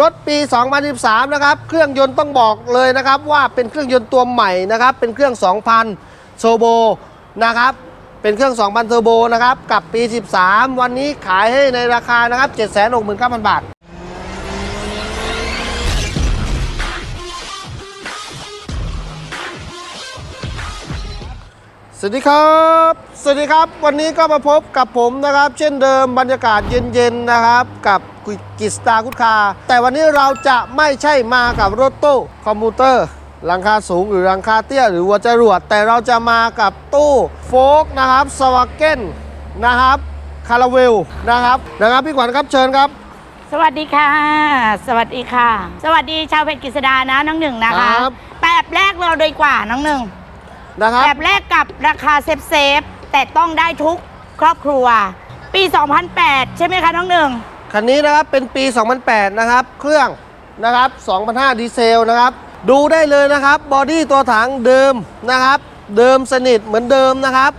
รถปี 2013 นะครับ เครื่องยนต์ต้องบอกเลยนะครับ ว่าเป็นเครื่องยนต์ตัวใหม่นะครับ เป็นเครื่อง 2,000โซโบนะครับ เป็นเครื่อง 2,000เทอร์โบนะครับ กับปี 13 วันนี้ขายให้ในราคานะครับ 769,000 บาทสวัสดีครับ สวัสดีครับ วันนี้ก็มาพบกับผมนะครับ เช่นเดิมบรรยากาศเย็นๆนะครับกับ กิสตาคุดคา แต่วันนี้เราจะไม่ใช่มากับรถตู้คอมพิวเตอร์หลังคาสูงหรือหลังคาเตี้ยหรือวัวจรวด แต่เราจะมากับตู้โฟกนะครับสวาเกนนะครับคาราเวลนะครับนะครับพี่ขวัญครับเชิญครับ สวัสดีค่ะ สวัสดีค่ะ สวัสดีชาวเพชรกฤษดานะน้องหนึ่งนะคะครับ แบบแรกเราดีกว่าน้องหนึ่งนะครับแบบแรกกับราคาเซฟเซฟๆแต่ต้องได้ทุกครอบครัว ปี 2008 ใช่ไหมคะน้องหนึ่ง คันนี้นะครับเป็นปี 2008 นะครับ เครื่องนะครับ2005 ดีเซลนะครับ ดูได้เลยนะครับ บอดี้ตัวถังเดิมนะครับ เดิมสนิทเหมือนเดิมนะครับ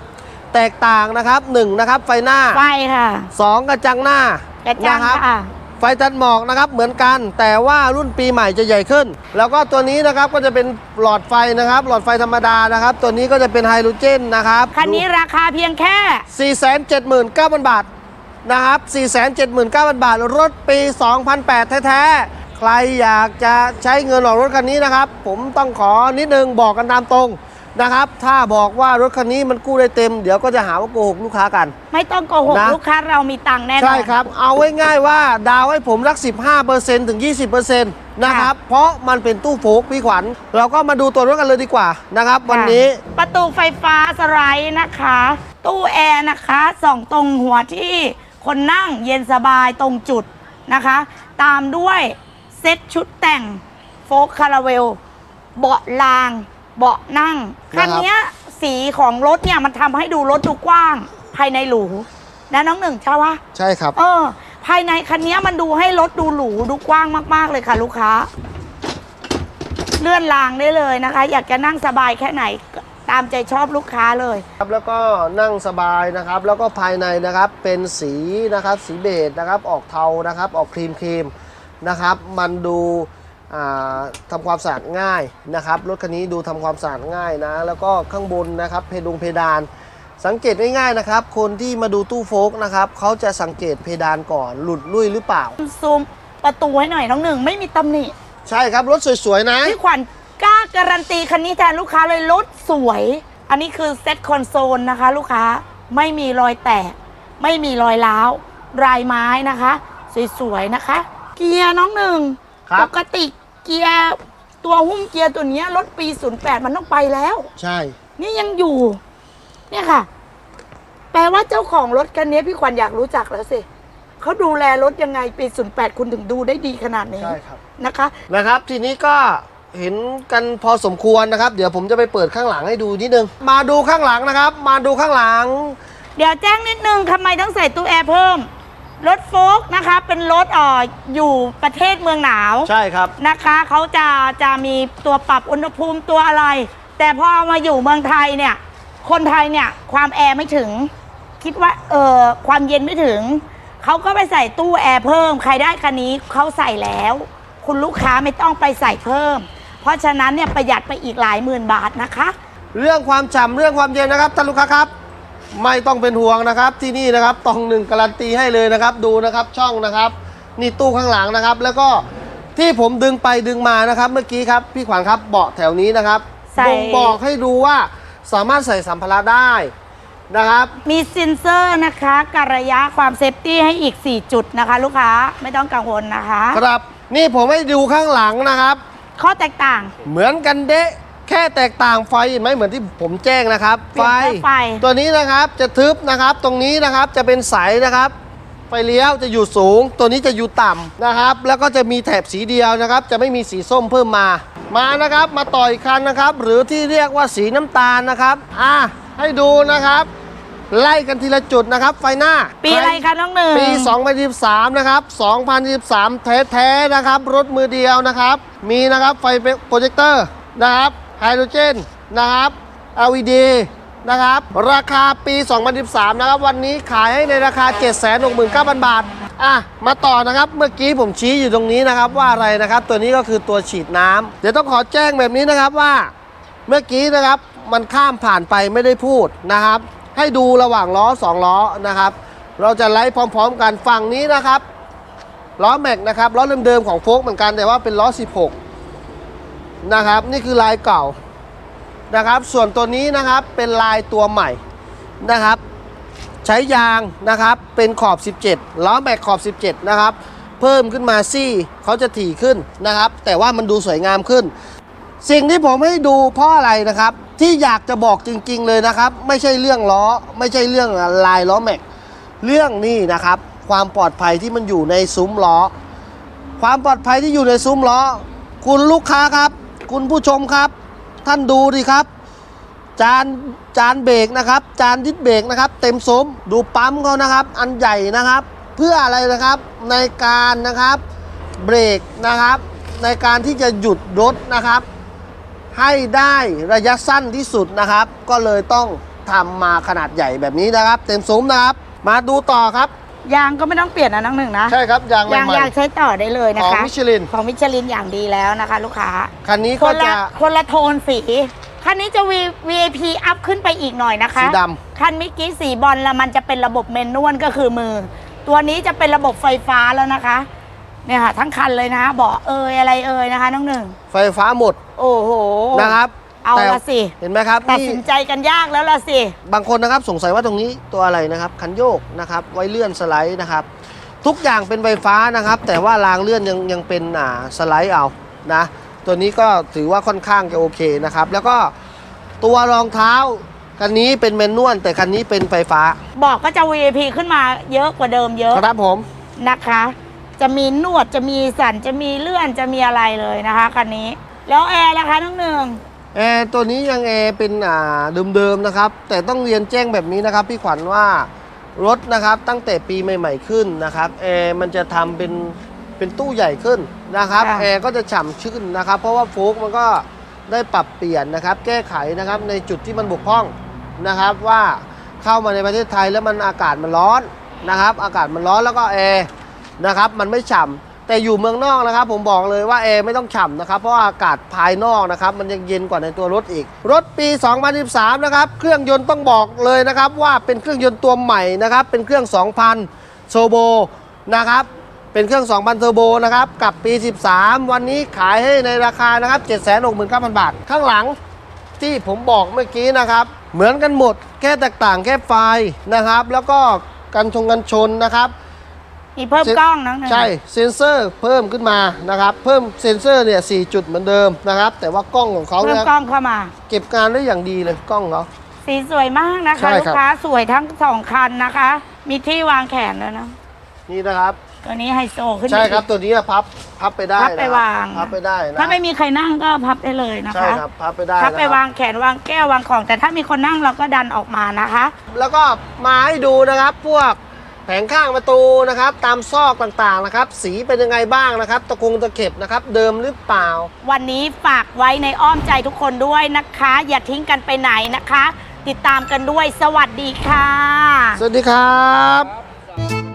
แตกต่างนะครับ1นะครับไฟหน้าไฟค่ะ 2 กระจังหน้ากระจังนะครับค่ะ ไฟตัดหมอกนะครับเหมือนกัน แต่ว่ารุ่นปีใหม่จะใหญ่ขึ้น แล้วก็ตัวนี้นะครับก็จะเป็นหลอดไฟนะครับ หลอดไฟธรรมดานะครับ ตัวนี้ก็จะเป็นไฮโดรเจนนะครับคันนี้ราคาเพียงแค่ 479,000 บาท นะครับ 479,000 บาท รถปี 2008 แท้ๆ ใครอยากจะใช้เงินออกรถคันนี้นะครับ ผมต้องขอนิดนึงบอกกันตามตรงนะครับ ถ้าบอกว่ารถคันนี้มันกู้ได้เต็ม เดี๋ยวก็จะหาว่าโกหกลูกค้ากัน ไม่ต้องโกหกนะ ลูกค้าเรามีตังค์แน่นอน ใช่ครับ เอาไว้ง่ายว่าดาวให้ผมรัก 15%ถึง 20%นะครับ เพราะมันเป็นตู้โฟกพี่ขวัญ เราก็มาดูตัวรถกันเลยดีกว่านะครับ วันนี้ ค่ะประตูไฟฟ้าสไลด์นะคะ ตู้แอร์นะคะสองตรงหัวที่ คนนั่งเย็นสบายตรงจุดนะคะ ตามด้วยเซ็ตชุดแต่งโฟกคาราเวล เบาะราง เบาะนั่งนะครับคันเนี้ยสีของรถเนี่ยมันทำให้ดูรถดูกว้างภายในหรูนะน้องหนึ่งใช่ปะใช่ครับ เออ ภายในคันเนี้ยมันดูให้รถดูหรูดูกว้างมาก ๆ เลยค่ะ ลูกค้า เลื่อนรางได้เลยนะคะ อยากจะนั่งสบายแค่ไหนก็ ตามใจชอบลูกค้าเลย ครับแล้วก็นั่งสบายนะครับ แล้วก็ภายในนะครับเป็นสีนะครับสีเบจนะครับออกเทานะครับออกครีมครีมนะครับ มันดูอ่าทำความสะอาดง่ายนะครับรถคันนี้ดูทำความสะอาดง่ายนะ แล้วก็ข้างบนนะครับเพดงเพดาน สังเกตง่ายๆนะครับ คนที่มาดูตู้โฟกนะครับเขาจะสังเกตเพดานก่อนหลุดลุ่ยหรือเปล่าซูมประตูให้หน่อยน้องหนึ่งไม่มีตำหนิใช่ครับรถสวยๆนะพี่ขวัญ กล้าการันตีคันนี้แทนลูกค้าเลยรถสวย อันนี้คือเซ็ตคอนโซลนะคะ ลูกค้าไม่มีรอยแตก ไม่มีรอยร้าวรายไม้นะคะ สวยๆนะคะ เกียร์น้องหนึ่งครับ ปกติเกียร์ตัวหุ้มเกียร์ตัวเนี้ยรถปี 08 มันต้องไปแล้ว ใช่ นี่ยังอยู่ เนี่ยค่ะ แปลว่าเจ้าของรถคันนี้พี่ขวัญอยากรู้จักแล้วสิเขาดูแลรถยังไงปี 08 คุณถึงดูได้ดีขนาดนี้ใช่ครับ นะคะ นะครับ ทีนี้ก็ เห็นกันพอสมควรนะครับ เดี๋ยวผมจะไปเปิดข้างหลังให้ดูนิดนึง มาดูข้างหลังนะครับ มาดูข้างหลัง เดี๋ยวแจ้งนิดนึงทำไมต้องใส่ตู้แอร์เพิ่ม รถโฟล์กนะคะเป็นรถเอ่ออยู่ประเทศเมืองหนาวใช่ครับ นะคะเขาจะจะมีตัวปรับอุณหภูมิตัวอะไร แต่พอเอามาอยู่เมืองไทยเนี่ย คนไทยเนี่ยความแอร์ไม่ถึง คิดว่าเออความเย็นไม่ถึง เขาก็ไปใส่ตู้แอร์เพิ่ม ใครได้คันนี้เขาใส่แล้ว คุณลูกค้าไม่ต้องไปใส่เพิ่ม เพราะฉะนั้นเนี่ยประหยัดไปอีกหลายหมื่นบาทนะคะ เรื่องความฉ่ำเรื่องความเย็นนะครับท่านลูกค้าครับ ไม่ต้องเป็นห่วงนะครับที่นี่นะครับตองหนึ่งการันตีให้เลยนะครับ ดูนะครับช่องนะครับ นี่ตู้ข้างหลังนะครับ แล้วก็ที่ผมดึงไปดึงมานะครับ เมื่อกี้ครับพี่ขวัญครับเบาะแถวนี้นะครับใส่ บ่งบอกให้ดูว่าสามารถใส่สัมภาระได้นะครับ มีเซ็นเซอร์นะคะการระยะความเซฟตี้ให้อีก 4 จุดนะคะ ลูกค้าไม่ต้องกังวลนะคะ ครับนี่ผมให้ดูข้างหลังนะครับ ข้อแตกต่าง เหมือนกันเดะแค่แตกต่างไฟเห็นไหมเหมือนที่ผมแจ้งนะครับ เปลี่ยนแค่ไฟ ตัวนี้นะครับจะทึบนะครับ ตรงนี้นะครับจะเป็นใสนะครับ ไฟเลี้ยวจะอยู่สูง ตัวนี้จะอยู่ต่ำนะครับ แล้วก็จะมีแถบสีเดียวนะครับ จะไม่มีสีส้มเพิ่มมา มานะครับมาต่อยคันนะครับ หรือที่เรียกว่าสีน้ำตาลนะครับ อะให้ดูนะครับ ไล่กันทีละจุดนะครับ ไฟหน้า ปีอะไรคะน้องหนึ่งปี 2013 นะครับ 2013 แท้ๆนะครับ รถมือเดียวนะครับ มีนะครับไฟโปรเจคเตอร์นะครับไฮโดรเจนนะครับ LED นะครับ ราคาปี 2013 นะครับ วันนี้ขายให้ในราคา 769,000 บาท อะ มาต่อนะครับ เมื่อกี้ผมชี้อยู่ตรงนี้นะครับว่าอะไรนะครับ ตัวนี้ก็คือตัวฉีดน้ำเดี๋ยวต้องขอแจ้งแบบนี้นะครับว่า เมื่อกี้นะครับมันข้ามผ่านไปไม่ได้พูดนะครับ ให้ดูระหว่างล้อสองล้อนะครับ เราจะไล่พร้อมๆกันฝั่งนี้นะครับ ล้อแม็กนะครับล้อเดิมๆของโฟกเหมือนกันแต่ว่าเป็นล้อ 16 นะครับ นี่คือลายเก่านะครับ ส่วนตัวนี้นะครับเป็นลายตัวใหม่นะครับ ใช้ยางนะครับเป็นขอบ 17 ล้อแม็กขอบ 17 นะครับ เพิ่มขึ้นมาซี่เขาจะถี่ขึ้นนะครับ แต่ว่ามันดูสวยงามขึ้น สิ่งที่ผมให้ดูเพราะอะไรนะครับ ที่อยากจะบอกจริง ๆ เลยนะครับ ไม่ใช่เรื่องล้อ ไม่ใช่เรื่องลายล้อแม็ก เรื่องนี้นะครับ ความปลอดภัยที่มันอยู่ในซุ้มล้อ ความปลอดภัยที่อยู่ในซุ้มล้อ คุณลูกค้าครับ คุณผู้ชมครับ ท่านดูดิครับ จานจานเบรกนะครับ จานดิสเบรกนะครับ เต็มซุ้มดูปั๊มเขานะครับ อันใหญ่นะครับ เพื่ออะไรนะครับในการนะครับเบรกนะครับ ในการที่จะหยุดรถนะครับ ให้ได้ระยะสั้นที่สุดนะครับ ก็เลยต้องทำมาขนาดใหญ่แบบนี้นะครับ เต็มซุ้มนะครับ มาดูต่อครับ ยางก็ไม่ต้องเปลี่ยนนะน้องหนึ่งนะ ใช่ครับยางใหยางม่ยางใช้ต่อได้เลยๆนะของคะมิชลิน ของมิชลินอย่างดีแล้วนะคะ ลูกค้า คันนี้คก็นละจะ คนละโทนสี คันนี้จะ V VIP อัพขึ้นไปอีกหน่อยนะคะสีดคันเมื่อกี้สีบอลแล้วมันจะเป็นระบบเมนนวลก็คือมือ ตัวนี้จะเป็นระบบไฟฟ้าแล้วนะคะ เนี่ยค่ะทั้งคันเลยนะเบาะเอยอะไรเอยนะคะน้องหนึ่ง ไฟฟ้าหมดโอ้โหนะครับเอาแต่ละสิเห็นไหมครับตัดนี่สินใจกันยากแล้วละสิบางคนนะครับสงสัยว่าตรงนี้ตัวอะไรนะครับคันโยกนะครับไว้เลื่อนสไลด์นะครับ ทุกอย่างเป็นไฟฟ้านะครับ แต่ว่ารางเลื่อนยังยังเป็นอ่าสไลด์เอานะตัวนี้ก็ถือว่าค่อนข้างจะโอเคนะครับ แล้วก็ตัวรองเท้าคันนี้เป็นแมนนวลแต่คันนี้เป็นไฟฟ้า บอกก็จะ VIP ขึ้นมาเยอะกว่าเดิมเยอะครับผมนะคะ จะมีนวดจะมีสั่นจะมีเลื่อนจะมีอะไรเลยนะคะคันนี้ แล้วแอร์ล่ะคะน้องหนึ่งแอร์ตัวนี้ยังแอร์เป็นอ่าเดิมๆนะครับ แต่ต้องเรียนแจ้งแบบนี้นะครับพี่ขวัญว่ารถนะครับตั้งแต่ปีใหม่ ๆขึ้นนะครับแอร์มันจะทำเป็นเป็นตู้ใหญ่ขึ้นนะครับค่ะแอร์ก็จะฉ่ำชื่นนะครับ เพราะว่าโฟกมันก็ได้ปรับเปลี่ยนนะครับ แก้ไขนะครับในจุดที่มันบกพร่องนะครับว่าเข้ามาในประเทศไทยแล้วมันอากาศมันร้อนนะครับ อากาศมันร้อนแล้วก็แอร์ นะครับ มันไม่ฉ่ำแต่อยู่เมืองนอกนะครับ ผมบอกเลยว่าแอร์ไม่ต้องฉ่ำนะครับ เพราะอากาศภายนอกนะครับ มันยังเย็นกว่าในตัวรถอีก รถปี 2013 นะครับ เครื่องยนต์ต้องบอกเลยนะครับ ว่าเป็นเครื่องยนต์ตัวใหม่นะครับ เป็นเครื่อง 2,000โซโบนะครับเป็นเครื่อง 2,000 เทอร์โบนะครับ กับปี 13 วันนี้ขายให้ในราคานะครับ 769,000 บาท ข้างหลังที่ผมบอกเมื่อกี้นะครับ เหมือนกันหมด แค่แตกต่างแค่ไฟนะครับ แล้วก็กันชงกันชนนะครับ มีเพิ่มกล้องน้องหนึ่งใช่เซ็นเซอร์เพิ่มขึ้นมานะครับเพิ่มเซ็นเซอร์เนี่ยสจุดเหมือนเดิมนะครับ แต่ว่ากล้องของเขาเพิ่มเนี่ยกล้องเข้ามา เก็บงานได้อย่างดีเลยกล้องเขาสีสวยมากนะใช่คะครับลูกค้าสวยทั้งสองคันนะคะ มีที่วางแขนแล้วยนะนี่นะครับตัวนี้ไฮโซขึ้นใช่ไปครับอีกตัวนี้พับพับไปได้พับไปนะครับวางพับไปได้นะถ้าไม่มีใครนั่งก็พับได้เลยนะใช่คะครับพับไปได้พับไปนะครับวางแขนวางแก้ววางของ แต่ถ้ามีคนนั่งเราก็ดันออกมานะคะ แล้วก็มาให้ดูนะครับพวก แผงข้างประตูนะครับ ตามซอกต่างๆนะครับ สีเป็นยังไงบ้างนะครับ ตะคงตะเข็บนะครับ เดิมหรือเปล่า วันนี้ฝากไว้ในอ้อมใจทุกคนด้วยนะคะ อย่าทิ้งกันไปไหนนะคะ ติดตามกันด้วยสวัสดีค่ะ สวัสดีครับ